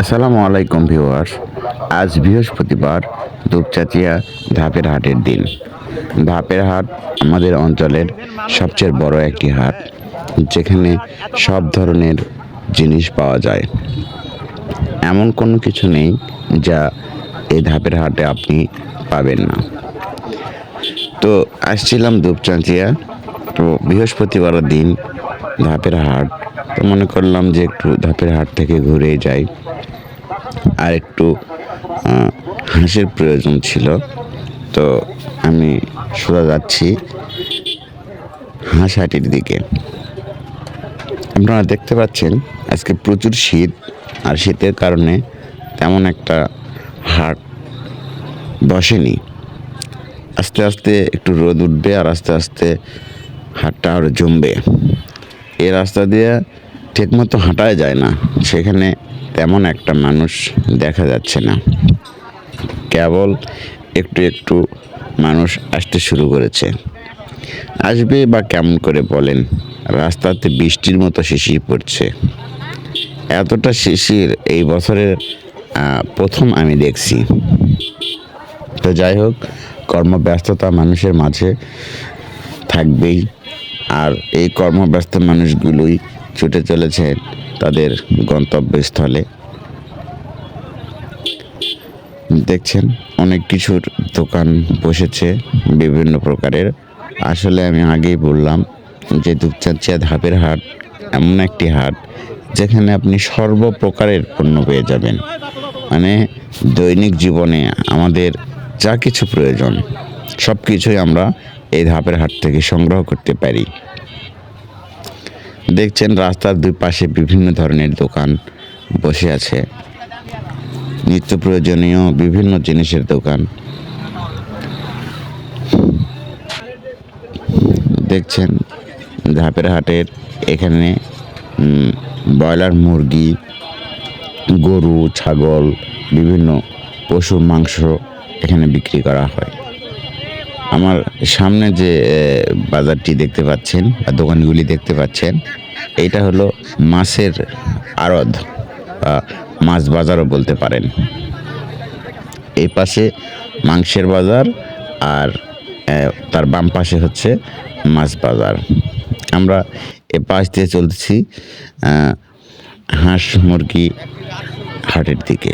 আসসালামু আলাইকুম ভিউয়ার্স। আজ বৃহস্পতিবার দুপচাচিয়া ধাপের হাটের দিন। ধাপের হাট আমাদের অঞ্চলের সবচেয়ে বড় একটি হাট, যেখানে সব ধরনের জিনিস পাওয়া যায়। এমন কোনো কিছু নেই যা এই ধাপের হাটে আপনি পাবেন না। তো আসছিলাম দুপচাচিয়া। তো বৃহস্পতিবারের দিন ধাপের হাট তো মনে করলাম যে একটু ধাপের হাট থেকে ঘুরে যাই। আর একটু হাঁসের প্রয়োজন ছিল। তো আমি সোজা যাচ্ছি হাঁস হাটির দিকে। আপনারা দেখতে পাচ্ছেন, আজকে প্রচুর শীত, আর শীতের কারণে তেমন একটা হাট বসেনি। আস্তে আস্তে একটু রোদ উঠবে, আর আস্তে আস্তে হাটটা আরও জমবে। এই রাস্তা দিয়ে ঠিকমতো হাঁটাই যায় না। সেখানে তেমন একটা মানুষ দেখা যাচ্ছে না। কেবল একটু একটু মানুষ আসতে শুরু করেছে। আসবে বা কেমন করে বলেন, রাস্তাতে বৃষ্টির মতো শিশির পড়ছে। এতটা শিশির এই বছরের প্রথম আমি দেখছি। তো যাই হোক, কর্মব্যস্ততা মানুষের মাঝে থাকবেই। আর এই কর্মব্যস্ত মানুষগুলোই ছুটে চলেছে তাদের গন্তব্যস্থলে। দেখছেন, অনেক কিছুর দোকান বসেছে বিভিন্ন প্রকারের। আসলে আমি আগেই বললাম যে দুপচাচিয়া ধাপের হাট এমন একটি হাট যেখানে আপনি সর্বপ্রকারের পণ্য পেয়ে যাবেন। মানে দৈনিক জীবনে আমাদের যা কিছু প্রয়োজন সব কিছুই আমরা এই ধাপের হাট থেকে সংগ্রহ করতে পারি। দেখছেন রাস্তার দুই পাশে বিভিন্ন ধরনের দোকান বসে আছে। নিত্য প্রয়োজনীয় বিভিন্ন জিনিসের দোকান। দেখছেন ধাপের হাটের এখানে ব্রয়লার মুরগি, গরু, ছাগল, বিভিন্ন পশুর মাংস এখানে বিক্রি করা হয়। আমার সামনে যে বাজারটি দেখতে পাচ্ছেন বা দোকানগুলি দেখতে পাচ্ছেন, এটা হলো মাছের আড়ত, বা মাছ বাজারও বলতে পারেন। এই পাশে মাংসের বাজার আর তার বাম পাশে হচ্ছে মাছ বাজার। আমরা এ পাশ দিয়ে চলতেছি হাঁস মুরগি হাটের দিকে।